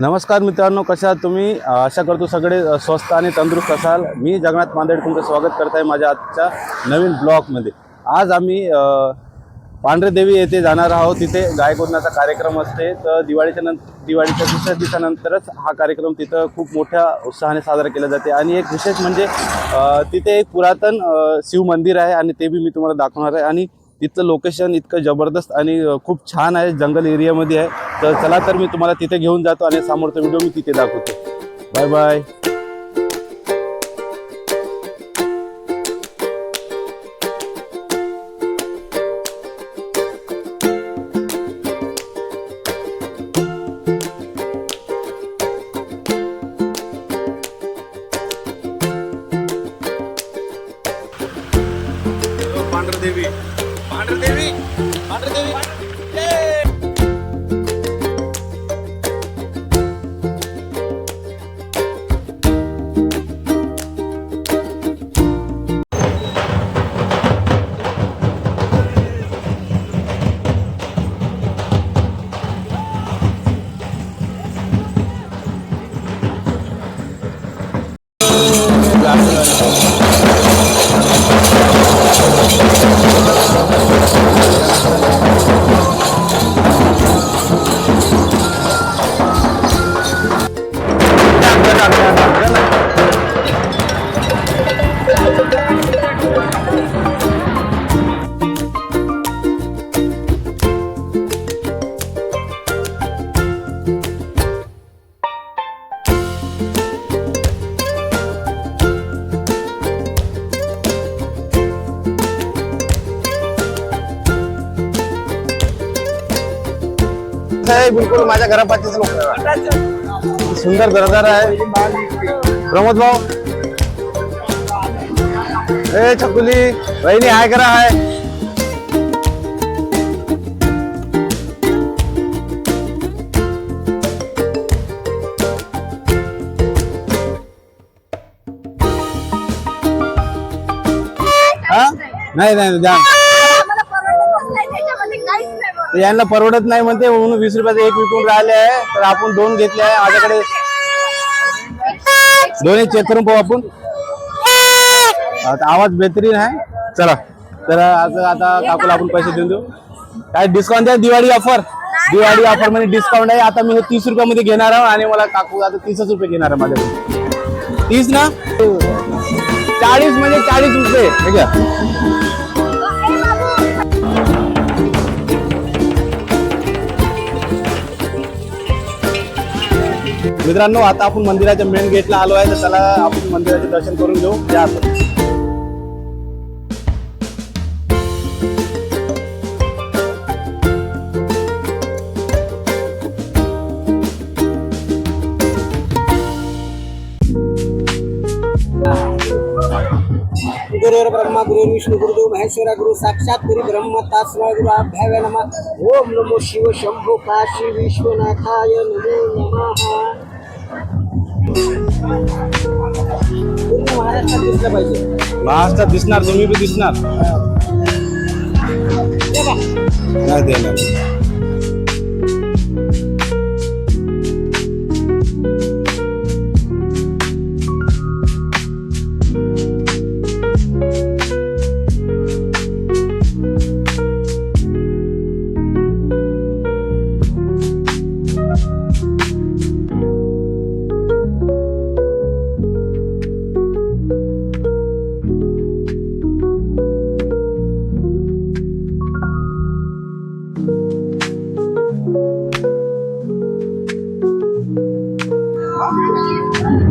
नमस्कार मित्रांनो कशा तुम्ही? आशा करतो सगळे स्वस्त आणि तंदुरुस्त असाल. मी जगन्नाथ मांदेड तुमचं स्वागत करत आहे माझ्या आजच्या नवीन ब्लॉगमध्ये. आज आम्ही पांढरेदेवी येथे जाणार आहोत. तिथे गायगोंदाचा कार्यक्रम असते. तर दिवाळीच्या नंतर दिवाळीच्या दुसऱ्या दिवसानंतरच हा कार्यक्रम तिथं खूप मोठ्या उत्साहाने साजरा केला जाते. आणि एक विशेष म्हणजे तिथे एक पुरातन शिव मंदिर आहे आणि ते बी मी तुम्हाला दाखवणार आहे. आणि तिथलं लोकेशन इतकं जबरदस्त आणि खूप छान आहे. जंगल एरियामध्ये आहे. तर चला तर मी तुम्हाला तिथे घेऊन जातो आणि समोरचा व्हिडिओ मी तिथे दाखवतो. बाय बाय आहे बिलकुल माझ्या घरापाठीच लोक सुंदर घरदार आहे. प्रमोद भाऊ. ए, छकुली, वहिनी, हाय करा हा? नाही नाही जा तर यांना परवडत नाही म्हणते म्हणून वीस रुपयाचे एक विकून राहिले आहे. तर आपण दोन घेतले आहे. माझ्याकडे दोन्ही चेक करून पाहू आपण. आवाज बेहतरीन आहे. चला. तर आज आता काकूला आपण पैसे देऊन देऊ. काय डिस्काउंट द्या? दिवाळी ऑफर दिवाळी ऑफरमध्ये डिस्काउंट आहे. आता मी हे तीस रुपयामध्ये घेणार आहे आणि मला काकू आता तीसच रुपये घेणार आहे माझ्याकडे तीस ना? चाळीस म्हणजे चाळीस रुपये. ठीक आहे मित्रांनो आता आपण मंदिराच्या मेन गेटला आलो आहे तर चला आपण मंदिराचे दर्शन करून घेऊ. या. आपण. गुरुर् ब्रह्मा गुरु विष्णू गुरुदेव महेश्वरा गुरु साक्षात गुरु ब्रह्म तस्मै गुरु अभ्याय नमा. ओम नमो शिव शंभू काशी विश्वनाथाय नमो नमः. महाराष्ट्रात दिसलं पाहिजे महाराष्ट्रात दिसणार तुम्ही बी दिसणार. नाही देणार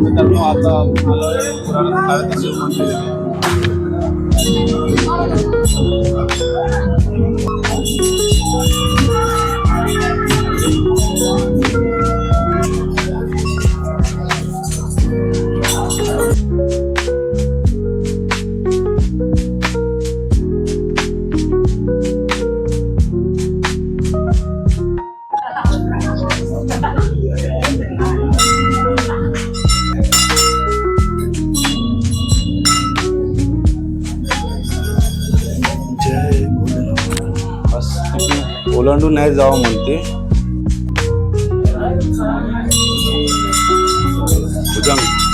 मित्रांनो आता आलं पुराण काळातील मंदिर म्हणजे- नाही जावं म्हणते. भुजंग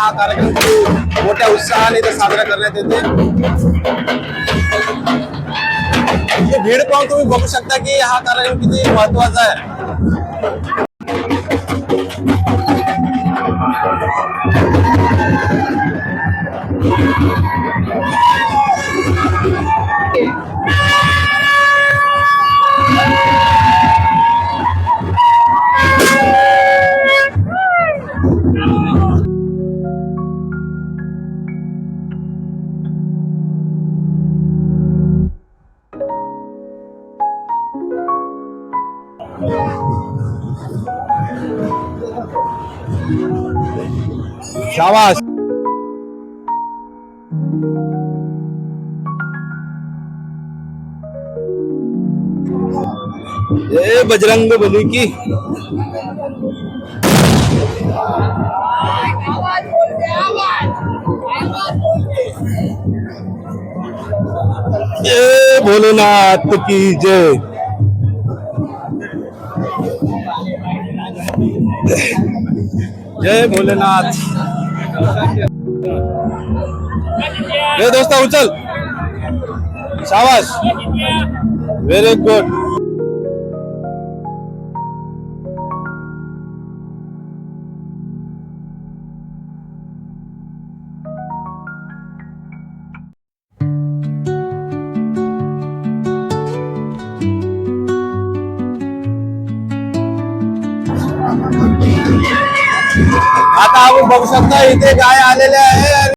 हा कार्यक्रम खूप मोठ्या उत्साहाने इथे साजरा करण्यात येते भीड पाहून तुम्ही बघू शकता की हा कार्यक्रम किती महत्त्वाचा आहे. शाबाश ए बजरंग बली की। आवाज बोलते आवाज आवाज बोलते ए भोलेनाथ की जय। जय भोलेनाथ। ए दोस्ता उचल. शाबाश व्हेरी गुड आता आपण बघू शकता इथे गाय आलेले आहे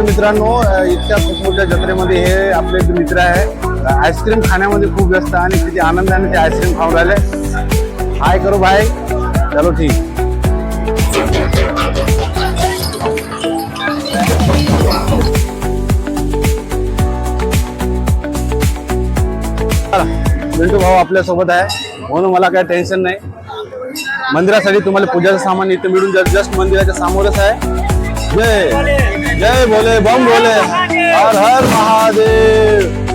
मित्रांनो इतक्या खूप मोठ्या जत्रेमध्ये हे आपले मित्र आहे आईस्क्रीम खाण्यामध्ये खूप व्यस्त आहे आणि किती आनंदाने ते आईस्क्रीम खाऊन राहिले. हाय करू भाई. चलो ठीक. मिंटू भाऊ आपल्यासोबत आहे. म्हणून मला काही टेन्शन नाही. मंदिरासाठी तुम्हाला पूजाचं सामान इथे मिळून जाईल. जस्ट मंदिराच्या समोरच आहे. जय. जय भोले बम भोले. हर हर महादेव.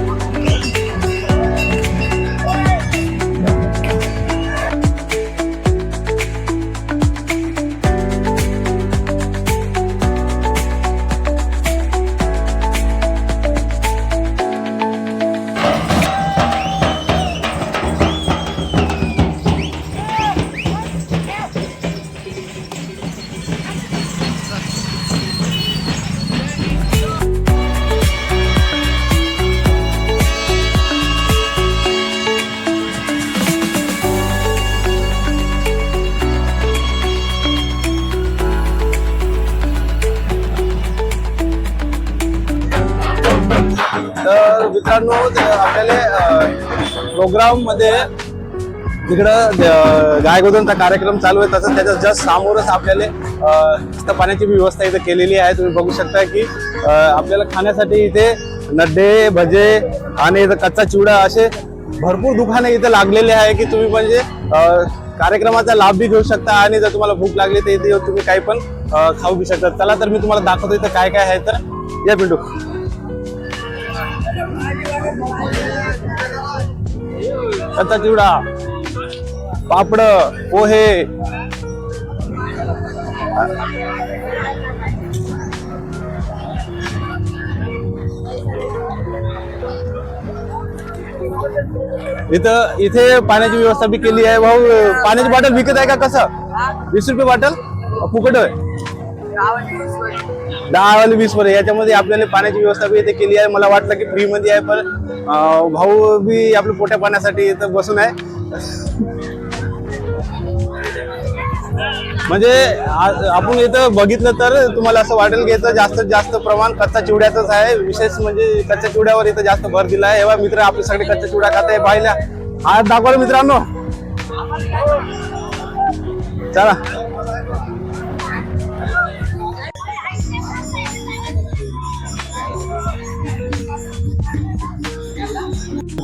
मित्रांनो आपल्याला प्रोग्राममध्ये तिकडं ज- गायगोदनचा कार्यक्रम चालू आहे. तसं त्याच्या जस्ट समोरच आपल्याला पाण्याची व्यवस्था इथे केलेली आहे. तुम्ही बघू शकता की आपल्याला खाण्यासाठी इथे नड्डे भजे आणि इथं कच्चा चिवडा असे भरपूर दुकाने इथे लागलेले आहे की तुम्ही म्हणजे कार्यक्रमाचा लाभ बी घेऊ शकता आणि जर तुम्हाला भूक लागली तर इथे तुम्ही काही पण खाऊ बी शकता. चला तर मी तुम्हाला दाखवतो इथं काय काय आहे तर. या पिंटू. कच्चा चिवडा पापड पोहे. इथं इथे पाण्याची व्यवस्था बी केली आहे. भाऊ पाण्याची बॉटल विकत आहे का कसं? वीस रुपये बॉटल फुकट आहे दहा वाले वीसमध्ये याच्यामध्ये आपल्याला पाण्याची व्यवस्था बी इथे केली आहे. मला वाटलं की फ्री मध्ये आहे पण भाऊ बी आपल्या पोट्या पाण्यासाठी इथं बसून आहे. म्हणजे आज आपण इथं बघितलं तर तुम्हाला असं वाटेल की इथं जास्तीत जास्त प्रमाण कच्चा चिवड्याचंच आहे. विशेष म्हणजे कच्च्या चिवड्यावर इथं जास्त भर दिला आहे. एव्हा मित्र आपल्यासाठी सगळे चिवडा चिवड्या खात आहे. पाहिल्या आज दाखवलं मित्रांनो. चला.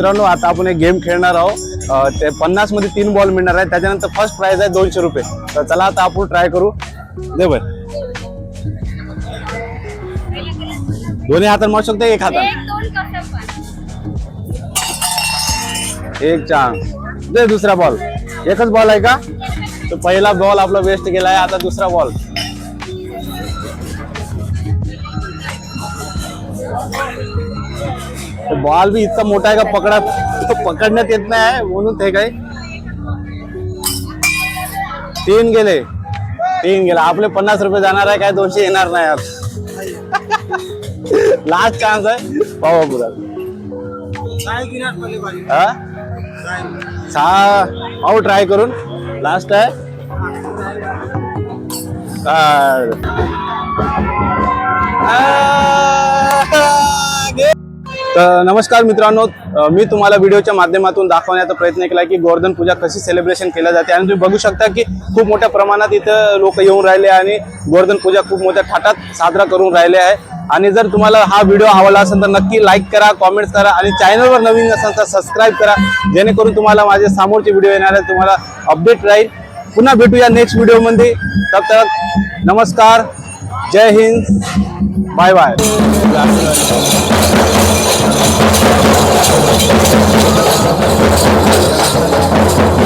मित्रांनो आता आपण एक गेम खेळणार आहोत. ते पन्नासमध्ये तीन बॉल मिळणार आहे त्याच्यानंतर फर्स्ट प्राइज आहे दोनशे रुपये. तर चला आता आपण ट्राय करू. दे बर. दोन्ही हातात मारू शकतो? एक हातात एक चान्स दे दुसरा बॉल एकच बॉल आहे का? तो पहिला बॉल आपला वेस्ट गेला आहे. आता दुसरा बॉल बॉल बी इतका मोठा आहे का पकडा तो पकडण्यात येत नाही म्हणून ते काय तीन गेले तीन गेले। आपले पन्नास रुपये जाणार आहे काय दोनशे येणार नाही यार लास्ट चान्स आहे पावा पुरा हा? सहा पाहू ट्राय करून लास्ट आहे काय तर नमस्कार मित्रांनो मी तुम्हाला व्हिडिओच्या माध्यमातून दाखवण्याचा प्रयत्न केला की गोवर्धन पूजा कशी सेलिब्रेशन केल्या जाते. आणि तुम्ही बघू शकता की खूप मोठ्या प्रमाणात इथं लोक येऊन राहिले आणि गोवर्धन पूजा खूप मोठ्या थाटात साजरा करून राहिले आहे. आणि जर तुम्हाला हा व्हिडिओ आवडला असेल तर नक्की लाईक करा कॉमेंट्स करा आणि चॅनलवर नवीन असेल तर सबस्क्राईब करा. जेणेकरून तुम्हाला माझे समोरचे व्हिडिओ येणार आहे तुम्हाला अपडेट राहील. पुन्हा भेटूया नेक्स्ट व्हिडिओमध्ये तब तक नमस्कार जय Hind bye bye I'm sorry.